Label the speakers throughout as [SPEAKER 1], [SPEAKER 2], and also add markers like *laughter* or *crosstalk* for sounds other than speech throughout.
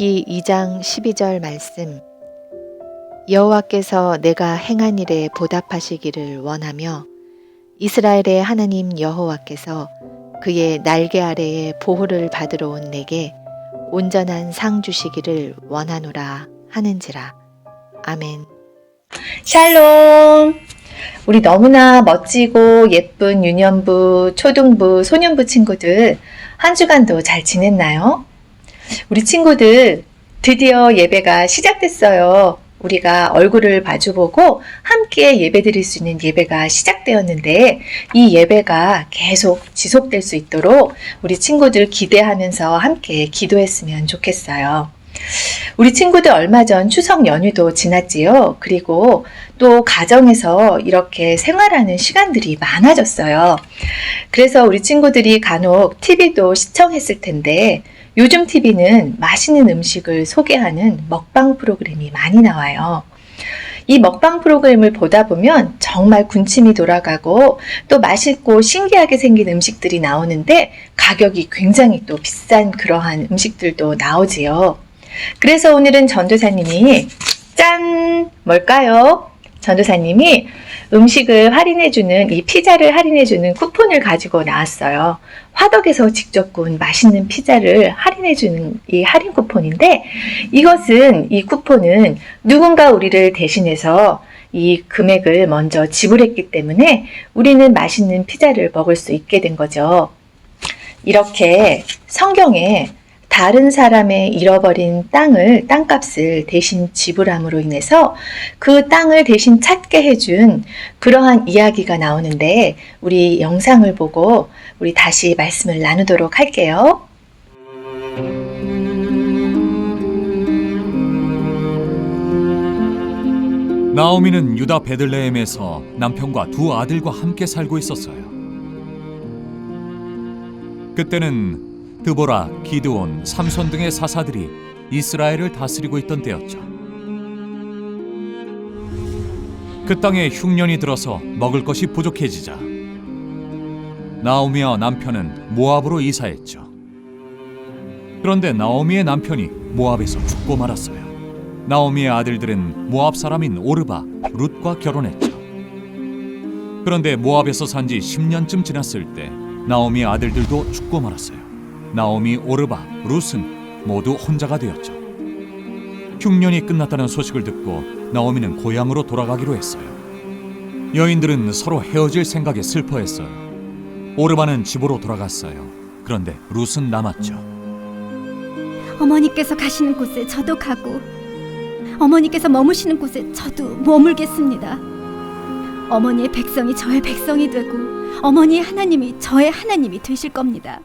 [SPEAKER 1] 룻기 2장 12절 말씀 여호와께서 내가 행한 일에 보답하시기를 원하며 이스라엘의 하나님 여호와께서 그의 날개 아래에 보호를 받으러 온 내게 온전한 상 주시기를 원하노라 하는지라 아멘.
[SPEAKER 2] 샬롬! 우리 너무나 멋지고 예쁜 유년부, 초등부, 소년부 친구들 한 주간도 잘 지냈나요? 우리 친구들 드디어 예배가 시작됐어요. 우리가 얼굴을 마주보고 함께 예배 드릴 수 있는 예배가 시작되었는데 이 예배가 계속 지속될 수 있도록 우리 친구들 기대하면서 함께 기도했으면 좋겠어요. 우리 친구들 얼마 전 추석 연휴도 지났지요. 그리고 또 가정에서 이렇게 생활하는 시간들이 많아졌어요. 그래서 우리 친구들이 간혹 TV도 시청했을 텐데 요즘 TV는 맛있는 음식을 소개하는 먹방 프로그램이 많이 나와요. 이 먹방 프로그램을 보다 보면 정말 군침이 돌아가고 또 맛있고 신기하게 생긴 음식들이 나오는데 가격이 굉장히 또 비싼 그러한 음식들도 나오지요. 그래서 오늘은 전도사님이 짠! 뭘까요? 전도사님이 음식을 할인해주는 이 피자를 할인해주는 쿠폰을 가지고 나왔어요. 화덕에서 직접 구운 맛있는 피자를 할인해주는 이 할인 쿠폰인데 이것은 이 쿠폰은 누군가 우리를 대신해서 이 금액을 먼저 지불했기 때문에 우리는 맛있는 피자를 먹을 수 있게 된 거죠. 이렇게 성경에 다른 사람의 잃어버린 땅을, 땅값을 대신 지불함으로 인해서 그 땅을 대신 찾게 해준 그러한 이야기가 나오는데 우리 영상을 보고 우리 다시 말씀을 나누도록 할게요.
[SPEAKER 3] 나오미는 유다 베들레헴에서 남편과 두 아들과 함께 살고 있었어요. 그때는 드보라, 기드온, 삼손 등의 사사들이 이스라엘을 다스리고 있던 때였죠. 그 땅에 흉년이 들어서 먹을 것이 부족해지자 나오미와 남편은 모압으로 이사했죠. 그런데 나오미의 남편이 모압에서 죽고 말았어요. 나오미의 아들들은 모압 사람인 오르바, 룻과 결혼했죠. 그런데 모압에서 산 지 10년쯤 지났을 때 나오미의 아들들도 죽고 말았어요. 나오미, 오르바, 룻은 모두 혼자가 되었죠. 흉년이 끝났다는 소식을 듣고 나오미는 고향으로 돌아가기로 했어요. 여인들은 서로 헤어질 생각에 슬퍼했어요. 오르바는 집으로 돌아갔어요. 그런데 룻은 남았죠.
[SPEAKER 4] 어머니께서 가시는 곳에 저도 가고 어머니께서 머무시는 곳에 저도 머물겠습니다. 어머니의 백성이 저의 백성이 되고 어머니의 하나님이 저의 하나님이 되실 겁니다.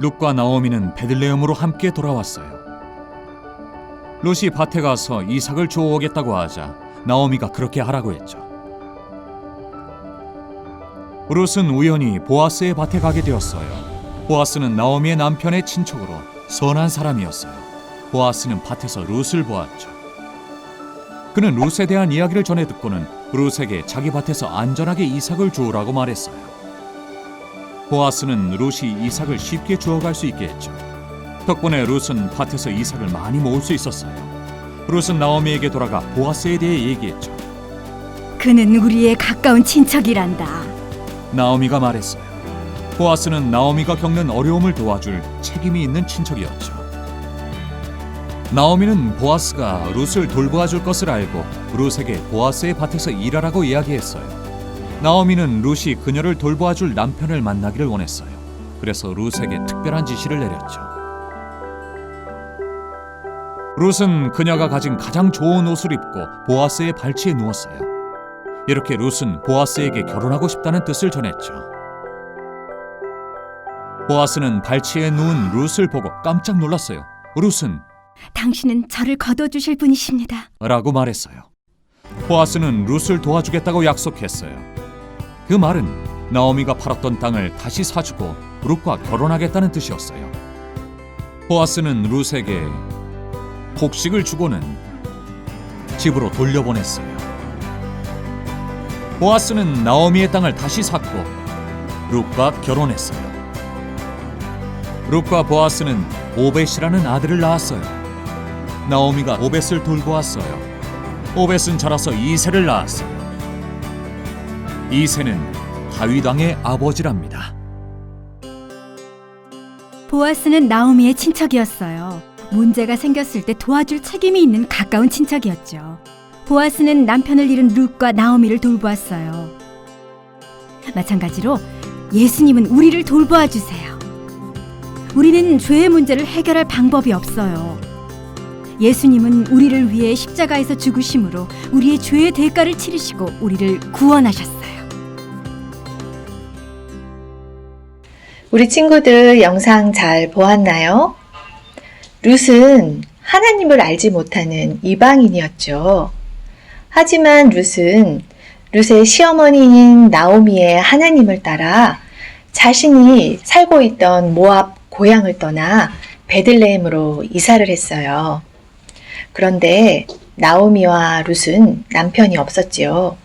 [SPEAKER 3] 룻과 나오미는 베들레헴으로 함께 돌아왔어요. 룻이 밭에 가서 이삭을 주워 오겠다고 하자 나오미가 그렇게 하라고 했죠. 룻은 우연히 보아스의 밭에 가게 되었어요. 보아스는 나오미의 남편의 친척으로 선한 사람이었어요. 보아스는 밭에서 룻을 보았죠. 그는 룻에 대한 이야기를 전해 듣고는 룻에게 자기 밭에서 안전하게 이삭을 주우라고 말했어요. 보아스는 룻이 이삭을 쉽게 주워갈 수 있게 했죠. 덕분에 룻은 밭에서 이삭을 많이 모을 수 있었어요. 룻은 나오미에게 돌아가 보아스에 대해 얘기했죠.
[SPEAKER 4] 그는 우리의 가까운 친척이란다.
[SPEAKER 3] 나오미가 말했어요. 보아스는 나오미가 겪는 어려움을 도와줄 책임이 있는 친척이었죠. 나오미는 보아스가 룻을 돌보아줄 것을 알고 룻에게 보아스의 밭에서 일하라고 이야기했어요. 나오미는 룻이 그녀를 돌보아 줄 남편을 만나기를 원했어요. 그래서 룻에게 특별한 지시를 내렸죠. 룻은 그녀가 가진 가장 좋은 옷을 입고 보아스의 발치에 누웠어요. 이렇게 룻은 보아스에게 결혼하고 싶다는 뜻을 전했죠. 보아스는 발치에 누운 룻을 보고 깜짝 놀랐어요. 룻은
[SPEAKER 4] 당신은 저를 거둬주실 분이십니다.
[SPEAKER 3] 라고 말했어요. 보아스는 룻을 도와주겠다고 약속했어요. 그 말은 나오미가 팔았던 땅을 다시 사주고 룻과 결혼하겠다는 뜻이었어요. 보아스는 룻에게 곡식을 주고는 집으로 돌려보냈어요. 보아스는 나오미의 땅을 다시 샀고 룻과 결혼했어요. 룻과 보아스는 오벳이라는 아들을 낳았어요. 나오미가 오벳을 돌보았어요. 오벳은 자라서 이세를 낳았어요. 이세는 다윗 왕의 아버지랍니다.
[SPEAKER 4] 보아스는 나오미의 친척이었어요. 문제가 생겼을 때 도와줄 책임이 있는 가까운 친척이었죠. 보아스는 남편을 잃은 룻과 나오미를 돌보았어요. 마찬가지로 예수님은 우리를 돌보아 주세요. 우리는 죄의 문제를 해결할 방법이 없어요. 예수님은 우리를 위해 십자가에서 죽으심으로 우리의 죄의 대가를 치르시고 우리를 구원하셨어요.
[SPEAKER 2] 우리 친구들 영상 잘 보았나요? 룻은 하나님을 알지 못하는 이방인이었죠. 하지만 룻은 룻의 시어머니인 나오미의 하나님을 따라 자신이 살고 있던 모압 고향을 떠나 베들레헴으로 이사를 했어요. 그런데 나오미와 룻은 남편이 없었지요.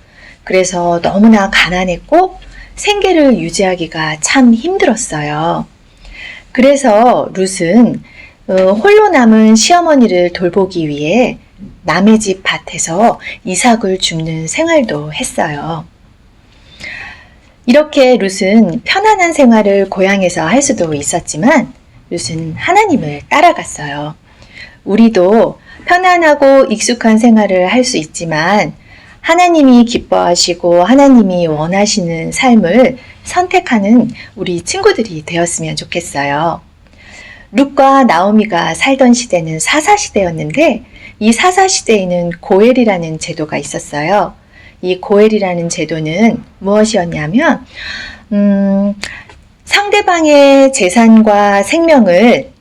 [SPEAKER 2] 그래서 너무나 가난했고 생계를 유지하기가 참 힘들었어요. 그래서 룻은 어, 홀로 남은 시어머니를 돌보기 위해 남의 집 밭에서 이삭을 줍는 생활도 했어요. 이렇게 룻은 편안한 생활을 고향에서 할 수도 있었지만 룻은 하나님을 따라갔어요. 우리도 편안하고 익숙한 생활을 할 수 있지만 하나님이 기뻐하시고 하나님이 원하시는 삶을 선택하는 우리 친구들이 되었으면 좋겠어요. 룻과 나오미가 살던 시대는 사사시대였는데 이 사사시대에는 고엘이라는 제도가 있었어요. 이 고엘이라는 제도는 무엇이었냐면, 음, 상대방의 재산과 생명을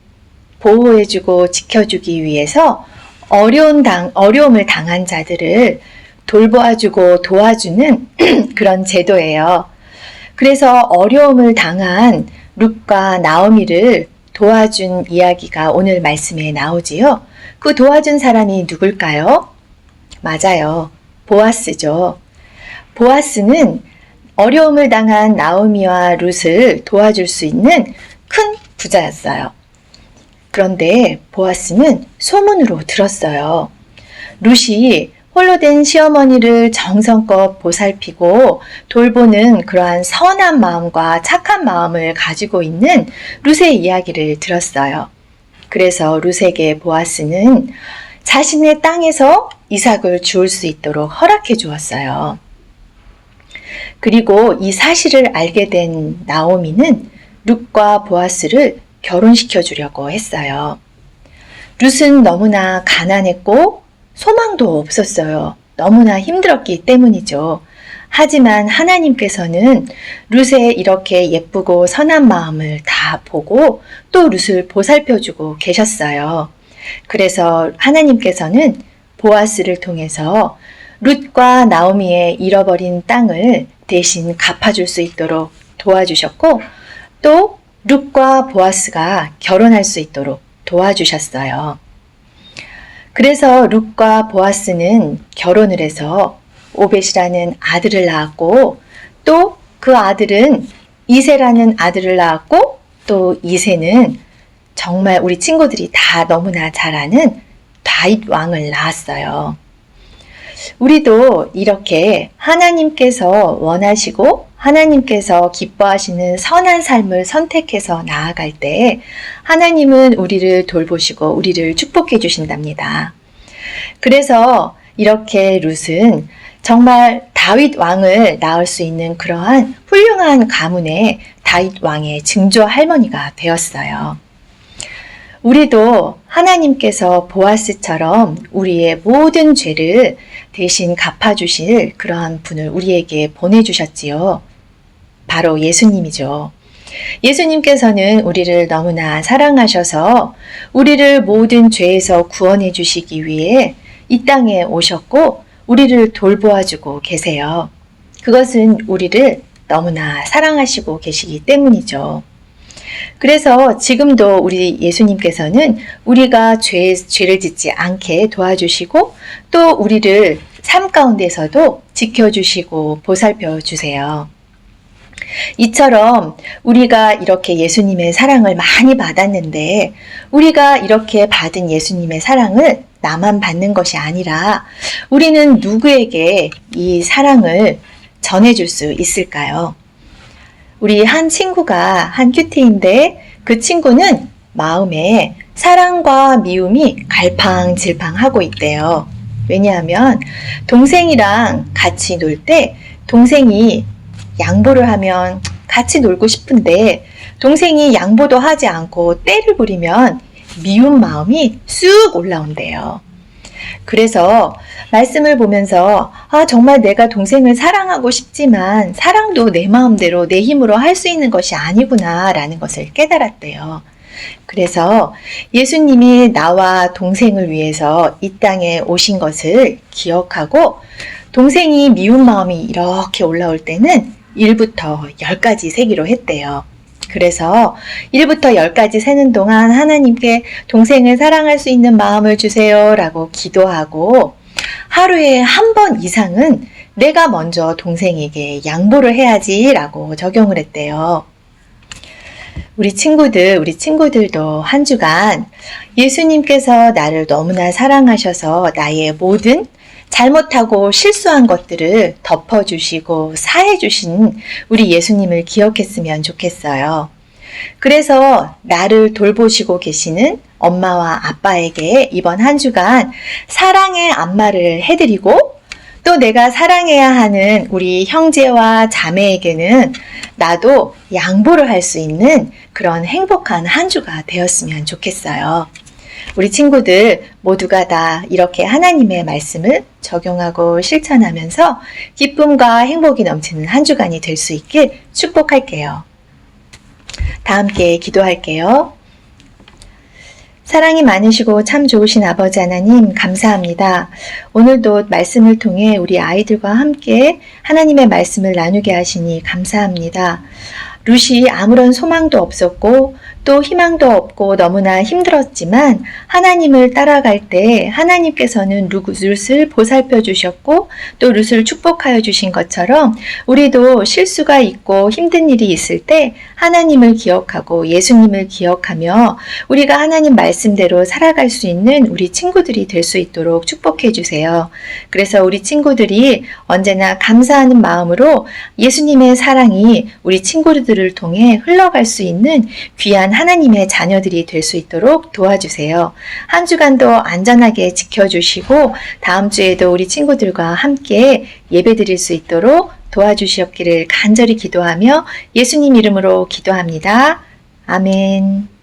[SPEAKER 2] 보호해주고 지켜주기 위해서 어려운 당, 어려움을 당한 자들을 돌보아주고 도와주는 *clears throat* 그런 제도예요. 그래서 어려움을 당한 룻과 나오미를 도와준 이야기가 오늘 말씀에 나오지요. 그 도와준 사람이 누굴까요? 맞아요. 보아스죠. 보아스는 어려움을 당한 나오미와 룻을 도와줄 수 있는 큰 부자였어요. 그런데 보아스는 소문으로 들었어요. 룻이 홀로 된 시어머니를 정성껏 보살피고 돌보는 그러한 선한 마음과 착한 마음을 가지고 있는 룻의 이야기를 들었어요. 그래서 룻에게 보아스는 자신의 땅에서 이삭을 주울 수 있도록 허락해 주었어요. 그리고 이 사실을 알게 된 나오미는 룻과 보아스를 결혼시켜 주려고 했어요. 룻은 너무나 가난했고 소망도 없었어요. 너무나 힘들었기 때문이죠. 하지만 하나님께서는 룻의 이렇게 예쁘고 선한 마음을 다 보고 또 룻을 보살펴주고 계셨어요. 그래서 하나님께서는 보아스를 통해서 룻과 나오미의 잃어버린 땅을 대신 갚아줄 수 있도록 도와주셨고 또 룻과 보아스가 결혼할 수 있도록 도와주셨어요. 그래서 룻과 보아스는 결혼을 해서 오벳이라는 아들을 낳았고 또 그 아들은 이세라는 아들을 낳았고 또 이세는 정말 우리 친구들이 다 너무나 잘 아는 다윗 왕을 낳았어요. 우리도 이렇게 하나님께서 원하시고 하나님께서 기뻐하시는 선한 삶을 선택해서 나아갈 때 하나님은 우리를 돌보시고 우리를 축복해 주신답니다. 그래서 이렇게 룻은 정말 다윗 왕을 낳을 수 있는 그러한 훌륭한 가문의 다윗 왕의 증조 할머니가 되었어요. 우리도 하나님께서 보아스처럼 우리의 모든 죄를 대신 갚아주실 그러한 분을 우리에게 보내주셨지요. 바로 예수님이죠. 예수님께서는 우리를 너무나 사랑하셔서 우리를 모든 죄에서 구원해 주시기 위해 이 땅에 오셨고 우리를 돌보아 주고 계세요. 그것은 우리를 너무나 사랑하시고 계시기 때문이죠. 그래서 지금도 우리 예수님께서는 우리가 죄, 죄를 짓지 않게 도와주시고 또 우리를 삶 가운데서도 지켜주시고 보살펴 주세요. 이처럼 우리가 이렇게 예수님의 사랑을 많이 받았는데 우리가 이렇게 받은 예수님의 사랑을 나만 받는 것이 아니라 우리는 누구에게 이 사랑을 전해줄 수 있을까요? 우리 한 친구가 한 큐티인데 그 친구는 마음에 사랑과 미움이 갈팡질팡하고 있대요. 왜냐하면 동생이랑 같이 놀 때 동생이 양보를 하면 같이 놀고 싶은데 동생이 양보도 하지 않고 때를 부리면 미운 마음이 쑥 올라온대요. 그래서 말씀을 보면서 아 정말 내가 동생을 사랑하고 싶지만 사랑도 내 마음대로 내 힘으로 할 수 있는 것이 아니구나라는 것을 깨달았대요. 그래서 예수님이 나와 동생을 위해서 이 땅에 오신 것을 기억하고 동생이 미운 마음이 이렇게 올라올 때는 1부터 10까지 세기로 했대요. 그래서 1부터 10까지 세는 동안 하나님께 동생을 사랑할 수 있는 마음을 주세요 라고 기도하고 하루에 한 번 이상은 내가 먼저 동생에게 양보를 해야지 라고 적용을 했대요. 우리 친구들, 우리 친구들도 한 주간 예수님께서 나를 너무나 사랑하셔서 나의 모든 잘못하고 실수한 것들을 덮어주시고 사해주신 우리 예수님을 기억했으면 좋겠어요. 그래서 나를 돌보시고 계시는 엄마와 아빠에게 이번 한 주간 사랑의 안마를 해드리고 또 내가 사랑해야 하는 우리 형제와 자매에게는 나도 양보를 할 수 있는 그런 행복한 한 주가 되었으면 좋겠어요. 우리 친구들 모두가 다 이렇게 하나님의 말씀을 적용하고 실천하면서 기쁨과 행복이 넘치는 한 주간이 될 수 있길 축복할게요. 다 함께 기도할게요. 사랑이 많으시고 참 좋으신 아버지 하나님 감사합니다. 오늘도 말씀을 통해 우리 아이들과 함께 하나님의 말씀을 나누게 하시니 감사합니다. 루시 아무런 소망도 없었고 또 희망도 없고 너무나 힘들었지만 하나님을 따라갈 때 하나님께서는 루- 룻을 보살펴 주셨고 또 룻을 축복하여 주신 것처럼 우리도 실수가 있고 힘든 일이 있을 때 하나님을 기억하고 예수님을 기억하며 우리가 하나님 말씀대로 살아갈 수 있는 우리 친구들이 될 수 있도록 축복해 주세요. 그래서 우리 친구들이 언제나 감사하는 마음으로 예수님의 사랑이 우리 친구들을 통해 흘러갈 수 있는 귀한 하나님의 자녀들이 될 수 있도록 도와주세요. 한 주간도 안전하게 지켜주시고 다음 주에도 우리 친구들과 함께 예배 드릴 수 있도록 도와주시옵기를 간절히 기도하며 예수님 이름으로 기도합니다. 아멘.